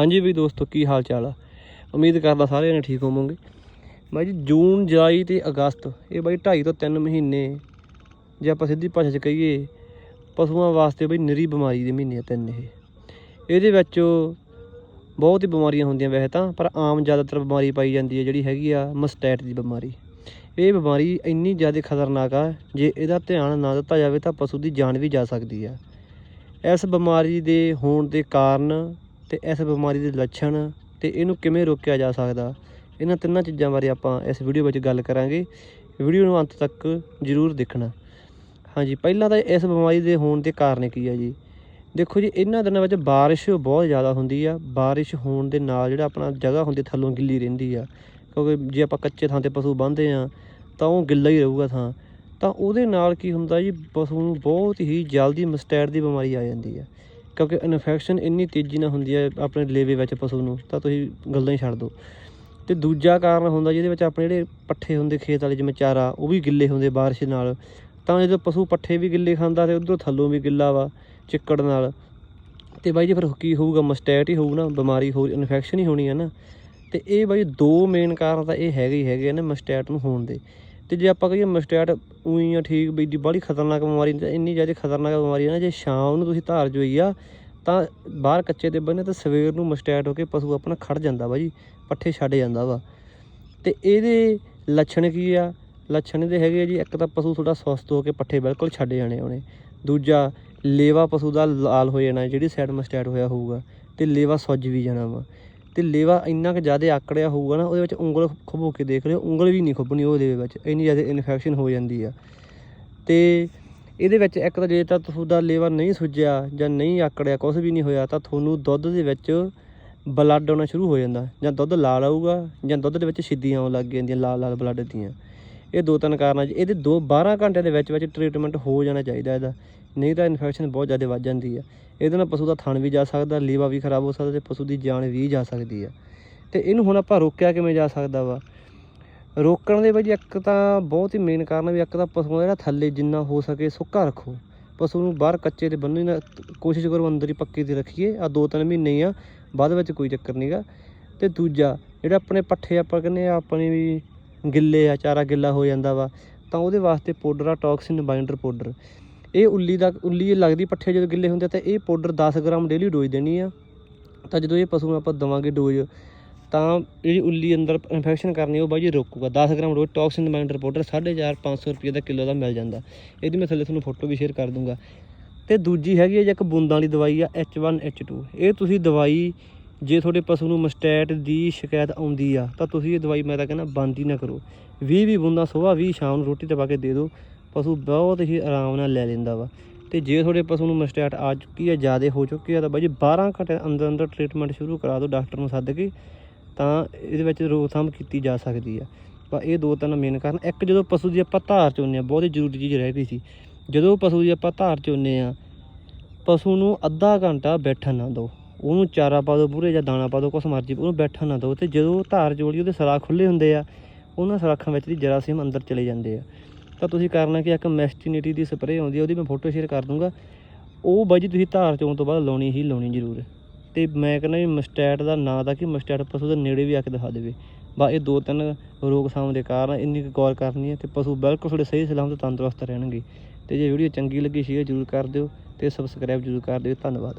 ਹਾਂਜੀ ਵੀ ਦੋਸਤੋ, ਕੀ ਹਾਲ ਚਾਲ ਆ? ਉਮੀਦ ਕਰਦਾ ਸਾਰੇ ਜਣੇ ਠੀਕ ਹੋਵੋਗੇ। ਬਾਈ ਜੀ, ਜੂਨ, ਜੁਲਾਈ ਤੇ ਅਗਸਤ, ਇਹ ਬਾਈ 2.5 ਤੋਂ 3 ਮਹੀਨੇ ਜੇ ਆਪਾਂ ਸਿੱਧੀ ਭਾਸ਼ਾ 'ਚ ਕਹੀਏ, ਪਸ਼ੂਆਂ ਵਾਸਤੇ ਬਈ ਨਰੀ ਬਿਮਾਰੀ ਦੇ ਮਹੀਨੇ ਤਿੰਨ ਇਹ। ਇਹਦੇ ਵਿੱਚ ਬਹੁਤ ਹੀ ਬਿਮਾਰੀਆਂ ਹੁੰਦੀਆਂ ਵੈਸੇ ਤਾਂ, ਪਰ ਆਮ ਜ਼ਿਆਦਾਤਰ ਬਿਮਾਰੀ ਪਾਈ ਜਾਂਦੀ ਹੈ ਜਿਹੜੀ ਹੈਗੀ ਆ ਮਸਟੈਟ ਦੀ ਬਿਮਾਰੀ। ਇਹ ਬਿਮਾਰੀ ਇੰਨੀ ਜ਼ਿਆਦਾ ਖਤਰਨਾਕ ਆ, ਜੇ ਇਹਦਾ ਧਿਆਨ ਨਾ ਦਿੱਤਾ ਜਾਵੇ ਤਾਂ ਪਸ਼ੂ ਦੀ ਜਾਨ ਵੀ ਜਾ ਸਕਦੀ ਆ। ਇਸ ਬਿਮਾਰੀ ਦੇ ਹੋਣ ਦੇ ਕਾਰਨ ਤੇ ਇਸ ਬਿਮਾਰੀ ਦੇ ਲੱਛਣ ਤੇ ਇਹਨੂੰ ਕਿਵੇਂ ਰੋਕਿਆ ਜਾ ਸਕਦਾ? ਇਹਨਾਂ ਤਿੰਨਾਂ ਚੀਜ਼ਾਂ ਬਾਰੇ ਆਪਾਂ ਇਸ ਵੀਡੀਓ ਵਿੱਚ ਗੱਲ ਕਰਾਂਗੇ। ਵੀਡੀਓ ਨੂੰ ਅੰਤ ਤੱਕ ਜ਼ਰੂਰ ਦੇਖਣਾ। ਹਾਂਜੀ, ਪਹਿਲਾਂ ਤਾਂ ਇਸ ਬਿਮਾਰੀ ਦੇ ਹੋਣ ਦੇ ਕਾਰਨ ਕੀ ਆ ਜੀ? ਦੇਖੋ ਜੀ, ਇਹਨਾਂ ਦਿਨਾਂ ਵਿੱਚ ਬਾਰਿਸ਼ ਬਹੁਤ ਜ਼ਿਆਦਾ ਹੁੰਦੀ ਆ। ਬਾਰਿਸ਼ ਹੋਣ ਦੇ ਨਾਲ ਜਿਹੜਾ ਆਪਣਾ ਜਗ੍ਹਾ ਹੁੰਦੀ, ਥੱਲੋਂ ਗਿੱਲੀ ਰਹਿੰਦੀ ਆ। ਕਿਉਂਕਿ ਜੇ ਆਪਾਂ ਕੱਚੇ ਥਾਂ ਤੇ ਪਸ਼ੂ ਬੰਨ੍ਹਦੇ ਆ, ਤਾਂ ਉਹ ਗਿੱਲਾ ਹੀ ਰਹੂਗਾ ਥਾਂ। ਤਾਂ ਉਹਦੇ ਨਾਲ ਕੀ ਹੁੰਦਾ ਜੀ? ਪਸ਼ੂ ਨੂੰ ਬਹੁਤ ਹੀ ਜਲਦੀ ਮਸਟੈਟ ਦੀ ਬਿਮਾਰੀ ਆ ਜਾਂਦੀ ਆ। ਕਿਉਂਕਿ ਇਨਫੈਕਸ਼ਨ ਇੰਨੀ ਤੇਜ਼ੀ ਨਾਲ ਹੁੰਦੀ ਹੈ ਆਪਣੇ ਲੇਵੇ ਵਿੱਚ ਪਸ਼ੂ ਨੂੰ, ਤਾਂ ਤੁਸੀਂ ਗੱਲਾਂ ਹੀ ਛੱਡ ਦਿਓ। ਤੇ ਦੂਜਾ ਕਾਰਨ ਹੁੰਦਾ ਜਿਹਦੇ ਵਿੱਚ ਆਪਣੇ ਜਿਹੜੇ ਪੱਠੇ ਹੁੰਦੇ ਖੇਤ ਵਾਲੇ, ਜਿਵੇਂ ਚਾਰਾ, ਉਹ ਵੀ ਗਿੱਲੇ ਹੁੰਦੇ ਬਾਰਿਸ਼ ਨਾਲ। ਤਾਂ ਜਦੋਂ ਪਸ਼ੂ ਪੱਠੇ ਵੀ ਗਿੱਲੇ ਖਾਂਦਾ ਤੇ ਉਧਰੋਂ ਥੱਲੋਂ ਵੀ ਗਿੱਲਾ ਵਾ, ਚਿੱਕੜ ਨਾਲ। ਤੇ ਬਾਈ ਜੀ ਫਿਰ ਕੀ ਹੋਊਗਾ, ਮਸਟੈਟ ਹੀ ਹੋਊ ਨਾ, ਬਿਮਾਰੀ ਹੋ ਇਨਫੈਕਸ਼ਨ ਹੀ ਹੋਣੀ ਹੈ ਨਾ। ਤੇ ਇਹ ਬਾਈ ਦੋ ਮੇਨ ਕਾਰਨ ਤਾਂ ਇਹ ਹੈਗੇ ਹੀ ਹੈਗੇ ਨੇ ਮਸਟੈਟ ਨੂੰ ਹੋਣ ਦੇ। ਤੇ ਜੇ ਆਪਾਂ ਕਹੀਏ ਮਸਟੈਟ ਉਹੀ ਆ, ਠੀਕ ਬਈ ਦੀ ਬੜੀ ਖਤਰਨਾਕ ਬਿਮਾਰੀ ਨਹੀਂ ਇੰਨੀ ਜ਼ਿਆਦਾ ਖਤਰਨਾਕ ਬਿਮਾਰੀ ਹੈ ਨਾ, ਜੇ ਸ਼ਾਮ ਨੂੰ ਤੁਸੀਂ ਧਾਰ ਜੋਈ ਆ, ਤਾਂ ਬਾਹਰ ਕੱਚੇ ਤੇ ਬੰਨੇ ਤਾਂ ਸਵੇਰ ਨੂੰ ਮਸਟੈਟ ਹੋ ਕੇ ਪਸ਼ੂ ਆਪਣਾ ਖੜ ਜਾਂਦਾ ਵਾ ਜੀ, ਪੱਠੇ ਛੱਡ ਜਾਂਦਾ ਵਾ। ਤੇ ਇਹਦੇ ਲੱਛਣ ਕੀ ਆ? ਲੱਛਣ ਇਹਦੇ ਹੈਗੇ ਆ ਜੀ, ਇੱਕ ਤਾਂ ਪਸ਼ੂ ਥੋੜਾ ਸੁਸਤ ਹੋ ਕੇ ਪੱਠੇ ਬਿਲਕੁਲ ਛੱਡ ਜਾਣੇ ਉਹਨੇ। ਦੂਜਾ, ਲੇਵਾ ਪਸ਼ੂ ਦਾ ਲਾਲ ਹੋ ਜਾਣਾ, ਜਿਹੜੀ ਸਾਈਡ ਮਸਟੈਟ ਹੋਇਆ ਹੋਊਗਾ, ਤੇ ਲੇਵਾ ਸੁੱਜ ਵੀ ਜਾਣਾ ਵਾ। ਤੇ ਲੇਵਾ ਇੰਨਾ ਕੁ ਜ਼ਿਆਦਾ ਆਕੜਿਆ ਹੋਊਗਾ ਨਾ, ਉਹਦੇ ਵਿੱਚ ਉਂਗਲ ਖੁੱਬੋ ਕੇ ਦੇਖ ਲਿਓ, ਉਂਗਲ ਵੀ ਨਹੀਂ ਖੁੱਬਣੀ ਉਹਦੇ ਵਿੱਚ, ਇੰਨੀ ਜ਼ਿਆਦਾ ਇਨਫੈਕਸ਼ਨ ਹੋ ਜਾਂਦੀ ਆ। ਤੇ ਇਹਦੇ ਵਿੱਚ ਇੱਕ ਤਾਂ ਜੇ ਤਾਂ ਤੁਹਾਡਾ ਲੇਵਾ ਨਹੀਂ ਸੁੱਜਿਆ ਜਾਂ ਨਹੀਂ ਆਕੜਿਆ ਕੁਝ ਵੀ ਨਹੀਂ ਹੋਇਆ, ਤਾਂ ਤੁਹਾਨੂੰ ਦੁੱਧ ਦੇ ਵਿੱਚ ਬਲੱਡ ਆਉਣਾ ਸ਼ੁਰੂ ਹੋ ਜਾਂਦਾ, ਜਾਂ ਦੁੱਧ ਲਾਲ ਆਊਗਾ, ਜਾਂ ਦੁੱਧ ਦੇ ਵਿੱਚ ਛਿੱਦੀਆਂ ਆਉਣ ਲੱਗ ਜਾਂਦੀਆਂ ਲਾਲ ਲਾਲ ਬਲੱਡ ਦੀਆਂ। ਇਹ ਦੋ ਤਿੰਨ ਕਾਰਨ ਆ ਜੀ। ਇਹਦੇ ਦੋ 12 ਘੰਟੇ ਦੇ ਵਿੱਚ ਵਿੱਚ ਟ੍ਰੀਟਮੈਂਟ ਹੋ ਜਾਣਾ ਚਾਹੀਦਾ ਇਹਦਾ। ਨਹੀਂ ਤਾਂ ਇਨਫੈਕਸ਼ਨ ਬਹੁਤ ਜ਼ਿਆਦਾ ਵੱਧ ਜਾਂਦੀ ਆ। ਇਹਦੇ ਨਾਲ ਪਸ਼ੂ ਦਾ ਥਣ ਵੀ ਜਾ ਸਕਦਾ, ਲੀਵਾ ਵੀ ਖਰਾਬ ਹੋ ਸਕਦਾ ਤੇ ਪਸ਼ੂ ਦੀ ਜਾਨ ਵੀ ਜਾ ਸਕਦੀ ਆ। ਤੇ ਇਹਨੂੰ ਹੁਣ ਆਪਾਂ ਰੋਕਿਆ ਕਿਵੇਂ ਜਾ ਸਕਦਾ ਵਾ? ਰੋਕਣ ਦੇ ਵਿੱਚ ਇੱਕ ਤਾਂ ਬਹੁਤ ਹੀ ਮੇਨ ਕਾਰਨ ਵੀ ਇੱਕ ਤਾਂ ਪਸ਼ੂ ਦਾ ਜਿਹੜਾ ਥੱਲੇ ਜਿੰਨਾ ਹੋ ਸਕੇ ਸੁੱਕਾ ਰੱਖੋ। ਪਸ਼ੂ ਨੂੰ ਬਾਹਰ ਕੱਚੇ ਤੇ ਬੰਨੋ ਹੀ ਨਾ ਕੋਸ਼ਿਸ਼ ਕਰੋ, ਅੰਦਰ ਹੀ ਪੱਕੇ ਤੇ ਰੱਖੀਏ। ਆ ਦੋ ਤਿੰਨ ਮਹੀਨੇ ਆ, ਬਾਅਦ ਵਿੱਚ ਕੋਈ ਚੱਕਰ ਨਹੀਂਗਾ ਤੇ ਦੂਜਾ, ਜਿਹੜਾ ਆਪਣੇ ਪੱਠੇ ਆਪਾਂ ਕਹਿੰਦੇ ਆ, ਆਪਣੀ ਵੀ ਗਿੱਲੇ ਆ, ਚਾਰਾ ਗਿੱਲਾ ਹੋ ਜਾਂਦਾ ਵਾ, ਤਾਂ ਉਹਦੇ ਵਾਸਤੇ ਪਾਊਡਰ ਆ ਟੌਕਸਿਨ ਬਾਈਂਡਰ ਪਾਊਡਰ ਇਹ ਉੱਲੀ ਦਾ, ਉੱਲੀ ਲੱਗਦੀ ਪੱਠੇ ਜਦੋਂ ਗਿੱਲੇ ਹੁੰਦੇ ਆ, ਤਾਂ ਇਹ ਪਾਊਡਰ 10 ਗ੍ਰਾਮ ਡੇਲੀ ਡੋਜ਼ ਦੇਣੀ ਆ। ਤਾਂ ਜਦੋਂ ਇਹ ਪਸ਼ੂ ਨੂੰ ਆਪਾਂ ਦਵਾਂਗੇ ਡੋਜ਼, ਤਾਂ ਜਿਹੜੀ ਉੱਲੀ ਅੰਦਰ ਇਨਫੈਕਸ਼ਨ ਕਰਨੀ ਉਹ ਬਾਈ ਜੀ ਰੋਕੂਗਾ। 10 ਗ੍ਰਾਮ ਰੋਜ਼ ਟੌਕਸਿਨ ਬਾਈਂਡਰ ਪਾਊਡਰ 4.5 500 ਰੁਪਏ ਦਾ ਕਿਲੋ ਦਾ ਮਿਲ ਜਾਂਦਾ। ਇਹਦੀ ਮੈਂ ਥੱਲੇ ਤੁਹਾਨੂੰ ਫੋਟੋ ਵੀ ਸ਼ੇਅਰ ਕਰ ਦੂੰਗਾ। ਤੇ ਦੂਜੀ ਹੈਗੀ ਹੈ ਜੀ ਇੱਕ ਬੂੰਦਾਂ ਵਾਲੀ ਦਵਾਈ ਆ H1H2 ਇਹ ਤੁਸੀਂ ਦਵਾਈ ਜੇ ਤੁਹਾਡੇ ਪਸ਼ੂ ਨੂੰ ਮਸਟੈਟ ਦੀ ਸ਼ਿਕਾਇਤ ਆਉਂਦੀ ਆ, ਤਾਂ ਤੁਸੀਂ ਇਹ ਦਵਾਈ ਮੈਂ ਤਾਂ ਕਹਿੰਦਾ ਬੰਦ ਹੀ ਨਾ ਕਰੋ। 20 20 ਬੂੰਦਾਂ ਸਵੇਰ 20 ਸ਼ਾਮ ਨੂੰ ਰੋਟੀ ਤੇ ਪਾ ਕੇ ਦੇ ਦਿਓ। ਪਸ਼ੂ ਬਹੁਤ ਹੀ ਆਰਾਮ ਨਾਲ ਲੈ ਲੈਂਦਾ ਵਾ। ਤੇ ਜੇ ਤੁਹਾਡੇ ਪਸ਼ੂ ਨੂੰ ਮਸਟੈਟ ਆ ਚੁੱਕੀ ਆ, ਜ਼ਿਆਦਾ ਹੋ ਚੁੱਕੀ ਆ, ਤਾਂ ਬਾਈ ਜੀ 12 ਘੰਟੇ ਅੰਦਰ ਅੰਦਰ ਟ੍ਰੀਟਮੈਂਟ ਸ਼ੁਰੂ ਕਰਾ ਦਿਓ ਡਾਕਟਰ ਨੂੰ ਸੱਦ ਕੇ, ਤਾਂ ਇਹਦੇ ਵਿੱਚ ਰੋਕਥਾਮ ਕੀਤੀ ਜਾ ਸਕਦੀ ਆ। ਪਰ ਇਹ ਦੋ ਤਿੰਨ ਮੇਨ ਕਾਰਨ। ਇੱਕ ਜਦੋਂ ਪਸ਼ੂ ਦੀ ਆਪਾਂ ਧਾਰ ਚੋਂਦੇ ਆ, ਬਹੁਤ ਹੀ ਜ਼ਰੂਰੀ ਚੀਜ਼ ਰਹਿ ਗਈ ਸੀ। ਜਦੋਂ ਪਸ਼ੂ ਦੀ ਆਪਾਂ ਧਾਰ ਚੋਂਦੇ ਆ, ਪਸ਼ੂ ਨੂੰ ਅੱਧਾ ਘੰਟਾ ਬੈਠਣ ਨਾ ਦਿਓ। ਉਹਨੂੰ ਚਾਰਾ ਪਾ ਦਿਓ ਪੂਰੇ ਜਾਂ ਦਾਣਾ ਪਾ ਦਿਓ, ਕੁਛ ਮਰਜ਼ੀ, ਉਹਨੂੰ ਬੈਠਣ ਨਾ ਦਿਓ। ਤੇ ਜਦੋਂ ਧਾਰ ਚੋਲੀ ਉਹਦੇ ਸਰਾਖ ਖੁੱਲੇ ਹੁੰਦੇ ਆ, ਉਹਨਾਂ ਸਰਾਖਾਂ ਵਿੱਚ ਦੀ ਜਰਾਸੀਮ ਅੰਦਰ ਚਲੇ ਜਾਂਦੇ ਆ। ਤਾਂ ਤੁਸੀਂ ਕਰਨਾ ਕਿ ਇੱਕ ਮੈਸਟੀਨਿਟੀ ਦੀ ਸਪਰੇਅ ਆਉਂਦੀ ਆ, ਉਹਦੀ ਮੈਂ ਫੋਟੋ ਸ਼ੇਅਰ ਕਰ ਦੂੰਗਾ। ਉਹ ਬਾਈ ਜੀ, ਤੁਸੀਂ ਧਾਰ ਚੋਣ ਤੋਂ ਬਾਅਦ ਲਾਉਣੀ ਹੀ ਲਾਉਣੀ ਜ਼ਰੂਰ। ਹੈ ਤੇ ਮੈਂ ਕਹਿੰਦਾ ਵੀ ਮਸਟੈਟ ਦਾ ਨਾਂ ਦਾ ਕਿ, ਮਸਟੈਟ ਪਸ਼ੂ ਦੇ ਨੇੜੇ ਵੀ ਆ ਕੇ ਦਿਖਾ ਦੇਵੇ। ਬਾ, ਇਹ ਦੋ ਤਿੰਨ ਰੋਕਥਾਮ ਦੇ ਕਾਰਨ ਇੰਨੀ ਕੁ ਗੌਰ ਕਰਨੀ ਹੈ ਤੇ ਪਸ਼ੂ ਬਿਲਕੁਲ ਤੁਹਾਡੇ ਸਹੀ ਸਲਾਮਤ, ਤੰਦਰੁਸਤ ਰਹਿਣਗੇ। ਤੇ ਜੇ ਵੀਡੀਓ ਚੰਗੀ ਲੱਗੀ, ਸ਼ੇਅਰ ਜ਼ਰੂਰ ਕਰ ਦਿਓ, ਤੇ ਸਬਸਕ੍ਰਾਈਬ ਜ਼ਰੂਰ ਕਰ ਦਿਓ। ਧੰਨਵਾਦ।